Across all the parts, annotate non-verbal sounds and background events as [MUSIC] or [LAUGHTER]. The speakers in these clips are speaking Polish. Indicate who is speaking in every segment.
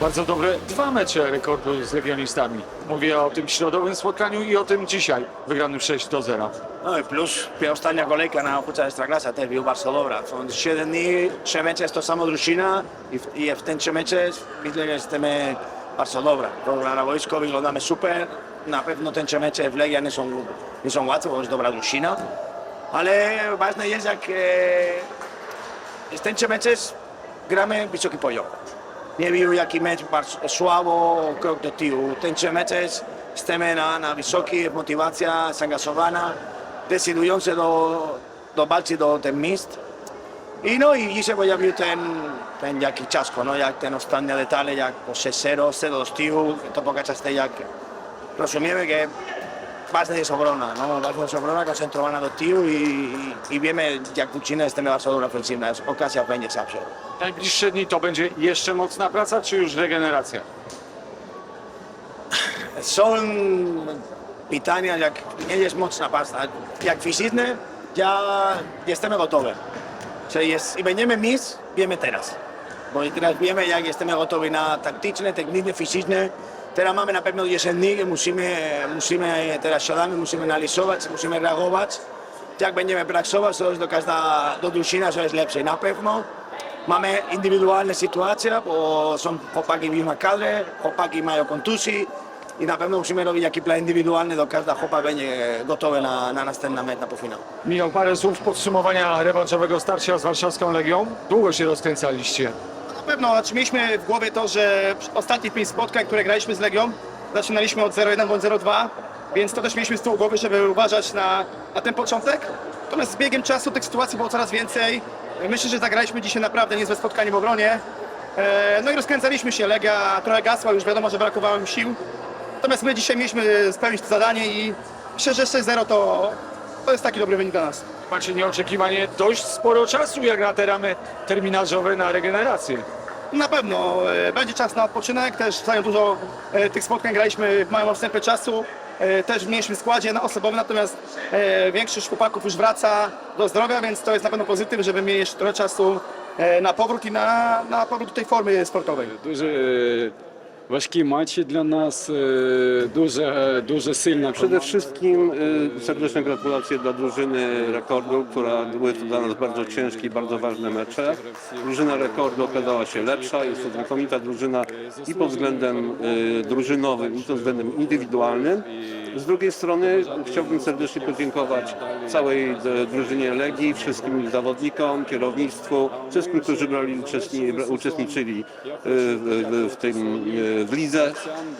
Speaker 1: bardzo dobre dwa mecze rekordu z legionistami. Mówię o tym środowym spotkaniu i o tym dzisiaj, wygranym 6 do 0.
Speaker 2: No i plus ostatnia kolejka na oprócz Ekstraklasa też był bardzo dobra. Są 7 dni, 3 mecze to samo drużyna i i w ten 3 mecze myślę, że jesteśmy bardzo dobra. Dobra na boisko, wyglądamy super. Na pewno ten 3 mecze w Legia nie są, nie są łatwe, bo jest dobra drużyna. Ale ważne jest, jak e, ten 3 mecze gramy wysoki poziom. Nie był jaki mecz bardzo słabo, krok do tyłu. Ten 3 mecze jesteśmy na, na wysoki, motywacja zaangażowana, decydujące do, do walki do ten miejsc. I no i dzisiaj pojawił ten, ten jaki ciasko, no jak ten ostatnie detale, jak po 6-0, 0 z tyłu, to pokazuje te jak rozumiemy, że ważna jest obrona, no, ważna jest obrona koncentrowana do tyłu i, i, i wiemy, jak drużyna jesteśmy bardzo dobra ofensywna, okazja będzie zawsze.
Speaker 1: Najbliższe dni to będzie jeszcze mocna praca, czy już regeneracja?
Speaker 2: Są pytania, jak nie jest mocna pasta, jak fizyczne, ja jesteśmy gotowi. Czyli jest, i będziemy mieć, wiemy teraz. Bo teraz wiemy, jak jesteśmy gotowi na taktyczne, techniczne, fizyczne. Teraz mamy na pewno 10 dni, musimy, musimy teraz siadamy, musimy analizować, musimy reagować. Jak będziemy pracować, to do każda do drużyna, co jest lepsze. Na pewno mamy indywidualne sytuacje, bo są chłopaki w innej kadrze, chłopaki mają kontuzji i na pewno musimy robić jakiś plan indywidualny, do każda chłopak będzie gotowy na, na następny mecz na półfinał.
Speaker 1: Parę słów podsumowania rewanżowego starcia z warszawską Legią. Długo się rozkręcaliście.
Speaker 3: Pewno znaczy mieliśmy w głowie to, że ostatnie pięć spotkań, które graliśmy z Legią, zaczynaliśmy od 0-1 bądź 0-2, więc to też mieliśmy z tyłu głowy, żeby uważać na, na ten początek. Natomiast z biegiem czasu tych sytuacji było coraz więcej. Myślę, że zagraliśmy dzisiaj naprawdę niezłe spotkanie w obronie. E, No i rozkręcaliśmy się, Legia trochę gasła, już wiadomo, że brakowało im sił. Natomiast my dzisiaj mieliśmy spełnić to zadanie i myślę, że 6-0 to, to jest taki dobry wynik dla nas
Speaker 1: patrzy nieoczekiwanie dość sporo czasu, jak na te ramy terminarzowe na regenerację.
Speaker 3: Na pewno e, będzie czas na odpoczynek, też zajął dużo e, tych spotkań, graliśmy w małym odstępie czasu, e, też w mniejszym składzie na osobowym, natomiast większość chłopaków już wraca do zdrowia, więc to jest na pewno pozytyw, żeby mieli jeszcze trochę czasu na powrót i na, na powrót do tej formy sportowej.
Speaker 4: Duży важкі матчі для нас, е, дуже, дуже сильна
Speaker 5: Przede
Speaker 4: команда.
Speaker 5: wszystkim y, serdeczne gratulacje dla drużyny rekordu, która były to dla nas bardzo ciężkie i bardzo ważne mecze. Drużyna rekordu okazała się lepsza, jest to znakomita drużyna i pod względem y, drużynowym, i pod względem indywidualnym. Z drugiej strony chciałbym serdecznie podziękować całej e, drużynie Legii, wszystkim zawodnikom, kierownictwu, wszystkim, którzy brali uczestni, bra- uczestniczyli y, w, w, w tym y, w lidze.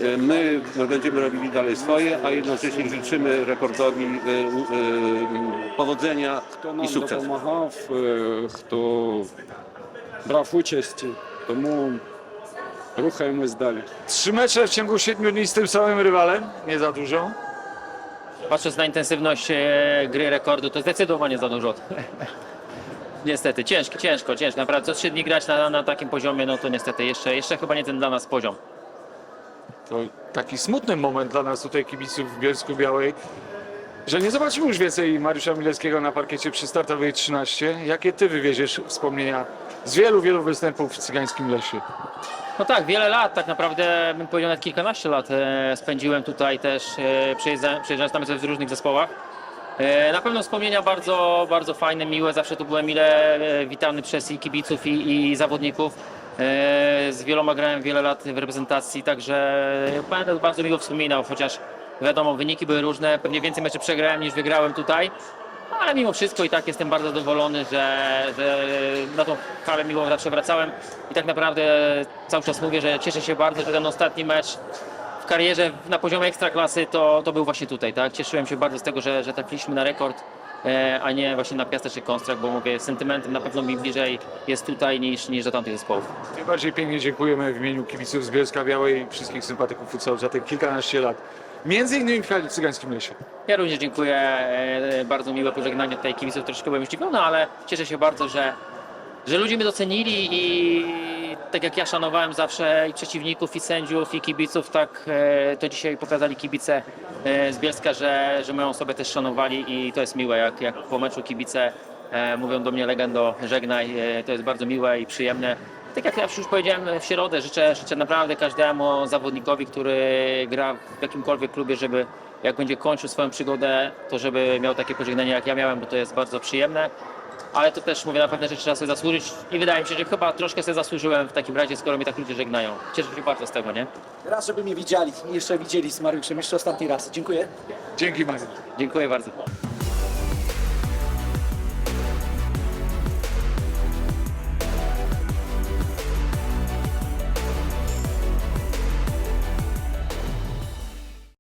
Speaker 5: Y, My będziemy robili dalej swoje, a jednocześnie życzymy rekordowi y, y, powodzenia
Speaker 4: Хто нам
Speaker 5: i sukcesu.
Speaker 4: допомагав, е, хто брав участь, тому рухаємось далі.
Speaker 1: Trzy mecze w ciągu siedmiu dni z tym samym rywalem, nie za dużo.
Speaker 6: Patrząc na intensywność e, gry rekordu, to zdecydowanie za dużo. [LAUGHS] niestety, ciężko, ciężko, ciężko. Naprawdę, co trzy dni grać na, na takim poziomie, no to niestety jeszcze, jeszcze chyba nie ten dla nas poziom.
Speaker 1: To taki smutny moment dla nas tutaj kibiców w Bielsku Białej, że nie zobaczymy już więcej Mariusza Milewskiego na parkiecie przy startowej 13. Jakie ty wywieziesz wspomnienia z wielu, wielu występów w Cygańskim Lesie?
Speaker 6: No tak, wiele lat, tak naprawdę bym powiedział nawet kilkanaście lat e, spędziłem tutaj też, e, przejeżdża- przejeżdżając nawet w różnych zespołach. E, Na pewno wspomnienia bardzo, bardzo fajne, miłe. Zawsze tu byłem mile e, witany przez i kibiców i, i zawodników. E, Z wieloma grałem wiele lat w reprezentacji, także będę bardzo miło wspominał, chociaż wiadomo, wyniki były różne. Pewnie więcej meczy przegrałem niż wygrałem tutaj. Ale mimo wszystko i tak jestem bardzo zadowolony, że, że na tą halę miło zawsze wracałem i tak naprawdę cały czas mówię, że cieszę się bardzo, że ten ostatni mecz w karierze na poziomie ekstraklasy to, to był właśnie tutaj, tak? Cieszyłem się bardzo z tego, że, że trafiliśmy na rekord, a nie właśnie na Piasteczny Konstrakt, bo mówię, sentymentem na pewno mi bliżej jest tutaj niż, niż do tamtych zespołów.
Speaker 1: Tym bardziej pięknie dziękujemy w imieniu kibiców z Bielska Białej i wszystkich sympatyków futsalu za te kilkanaście lat. Między innymi w hali Cygańskim Lesie.
Speaker 6: Ja również dziękuję, e, bardzo miłe pożegnanie tutaj kibiców, troszkę byłem zdziwiony, ale cieszę się bardzo, że, że ludzie mnie docenili i tak jak ja szanowałem zawsze i przeciwników, i sędziów, i kibiców, tak e, to dzisiaj pokazali kibice e, z Bielska, że, że moją osobę też szanowali i to jest miłe, jak, jak po meczu kibice e, mówią do mnie legendo żegnaj, to jest bardzo miłe i przyjemne. Tak jak ja już powiedziałem w środę, życzę, życzę naprawdę każdemu zawodnikowi, który gra w jakimkolwiek klubie, żeby jak będzie kończył swoją przygodę, to żeby miał takie pożegnanie jak ja miałem, bo to jest bardzo przyjemne. Ale to też mówię, na pewne rzeczy trzeba sobie zasłużyć i wydaje mi się, że chyba troszkę sobie zasłużyłem w takim razie, skoro mnie tak ludzie żegnają. Cieszę się bardzo z tego, nie?
Speaker 7: Raz, żeby mnie widzieli, jeszcze widzieli z Mariuszem, jeszcze ostatni raz. Dziękuję.
Speaker 1: Dzięki Mariusz.
Speaker 6: Dziękuję bardzo.